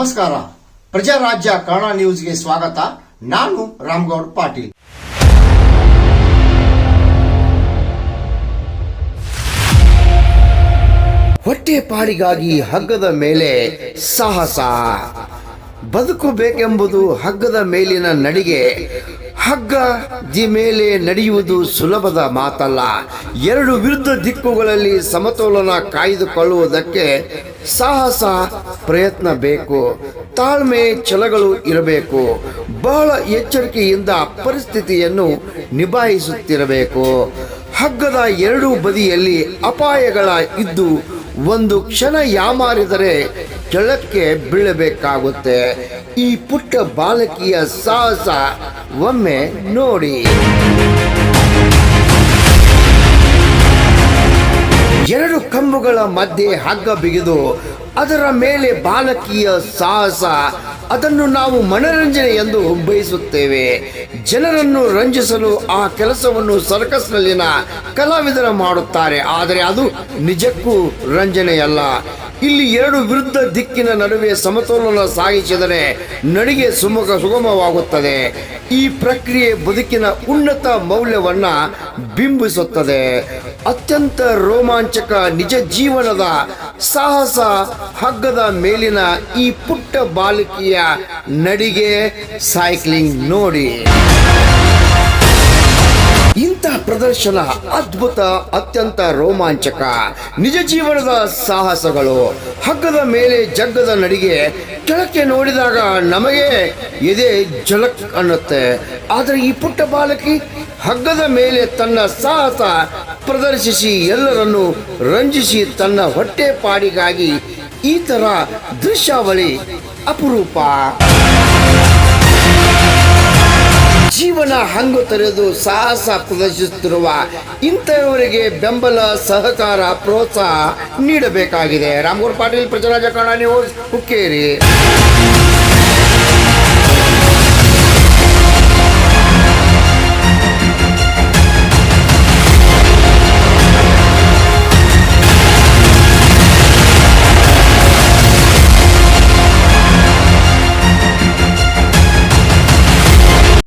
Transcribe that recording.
ನಮಸ್ಕಾರ. ಪ್ರಜಾರಾಜ್ಯ ಕನ್ನಡ ನ್ಯೂಸ್ಗೆ ಸ್ವಾಗತ. ನಾನು ರಾಮ್ಗೌಡ್ ಪಾಟೀಲ್. ಹೊಟ್ಟೆ ಪಾಡಿಗಾಗಿ ಹಗ್ಗದ ಮೇಲೆ ಸಾಹಸ. ಬದುಕಬೇಕೆಂಬುದು ಹಗ್ಗದ ಮೇಲಿನ ನಡಿಗೆ. ಹಗ್ಗ ದಿ ಮೇಲೆ ನಡೆಯುವುದು ಸುಲಭದ ಮಾತಲ್ಲ. ಎರಡು ವಿರುದ್ಧ ದಿಕ್ಕುಗಳಲ್ಲಿ ಸಮತೋಲನ ಕಾಯ್ದುಕೊಳ್ಳುವುದಕ್ಕೆ ಸಾಹಸ, ಪ್ರಯತ್ನ ಬೇಕು. ತಾಳ್ಮೆ, ಛಲಗಳು ಇರಬೇಕು. ಬಹಳ ಎಚ್ಚರಿಕೆಯಿಂದ ಪರಿಸ್ಥಿತಿಯನ್ನು ನಿಭಾಯಿಸುತ್ತಿರಬೇಕು. ಹಗ್ಗದ ಎರಡೂ ಬದಿಯಲ್ಲಿ ಅಪಾಯಗಳ ಇದ್ದು ಒಂದು ಕ್ಷಣ ಯಾಮಾರಿದರೆ ಕೆಳಕ್ಕೆ ಬೀಳಬೇಕಾಗುತ್ತೆ. ಈ ಪುಟ್ಟ ಬಾಲಕಿಯ ಸಾಹಸ ಒಮ್ಮೆ ನೋಡಿ. ಎರಡು ಕಂಬಗಳ ಮಧ್ಯೆ ಹಗ್ಗ ಬಿಗಿದು ಅದರ ಮೇಲೆ ಬಾಲಕಿಯ ಸಾಹಸ ಅದನ್ನು ನಾವು ಮನರಂಜನೆ ಎಂದು ಬಯಸುತ್ತೇವೆ. ಜನರನ್ನು ರಂಜಿಸಲು ಆ ಕೆಲಸವನ್ನು ಸರ್ಕಸ್ನಲ್ಲಿನ ಕಲಾವಿದರ ಮಾಡುತ್ತಾರೆ. ಆದರೆ ಅದು ನಿಜಕ್ಕೂ ರಂಜನೆಯಲ್ಲ. ಇಲ್ಲಿ ಎರಡು ವಿರುದ್ಧ ದಿಕ್ಕಿನ ನಡುವೆ ಸಮತೋಲನ ಸಾಗಿಸಿದರೆ ನಡಿಗೆ ಸುಮುಖ ಸುಗಮವಾಗುತ್ತದೆ. ಈ ಪ್ರಕ್ರಿಯೆ ಬದುಕಿನ ಉನ್ನತ ಮೌಲ್ಯವನ್ನ ಬಿಂಬಿಸುತ್ತದೆ. ಅತ್ಯಂತ ರೋಮಾಂಚಕ ನಿಜ ಜೀವನದ ಸಾಹಸ ಹಗ್ಗದ ಮೇಲಿನ ಈ ಪುಟ್ಟ ಬಾಲಕಿಯ ನಡಿಗೆ ಸೈಕ್ಲಿಂಗ್ ನೋಡಿ. ಇಂಥ ಪ್ರದರ್ಶನ ಅದ್ಭುತ, ಅತ್ಯಂತ ರೋಮಾಂಚಕ. ನಿಜ ಜೀವನದ ಸಾಹಸಗಳು. ಹಗ್ಗದ ಮೇಲೆ ಜಗ್ಗದ ನಡಿಗೆ. ಕೆಳಕ್ಕೆ ನೋಡಿದಾಗ ನಮಗೆ ಎದೆ ಜಲಕ್ ಅನ್ನುತ್ತೆ. ಆದರೆ ಈ ಪುಟ್ಟ ಬಾಲಕಿ ಹಗ್ಗದ ಮೇಲೆ ತನ್ನ ಸಾಹಸ ಪ್ರದರ್ಶಿಸಿ ಎಲ್ಲರನ್ನು ರಂಜಿಸಿ ತನ್ನ ಹೊಟ್ಟೆ ಪಾಡಿಗಾಗಿ ಈ ಥರ ದೃಶ್ಯಾವಳಿ ಅಪರೂಪ. ಜೀವನ ಹಂಗು ತೆರೆದು ಸಾಹಸ ಪ್ರದರ್ಶಿಸುತ್ತಿರುವ ಇಂಥವರಿಗೆ ಬೆಂಬಲ, ಸಹಕಾರ, ಪ್ರೋತ್ಸಾಹ ನೀಡಬೇಕಾಗಿದೆ. ರಾಮಗೌಡ ಪಾಟೀಲ್, ಪ್ರಜರಾಜ ಕನ್ನಡ ನ್ಯೂಸ್, ಹುಕ್ಕೇರಿ.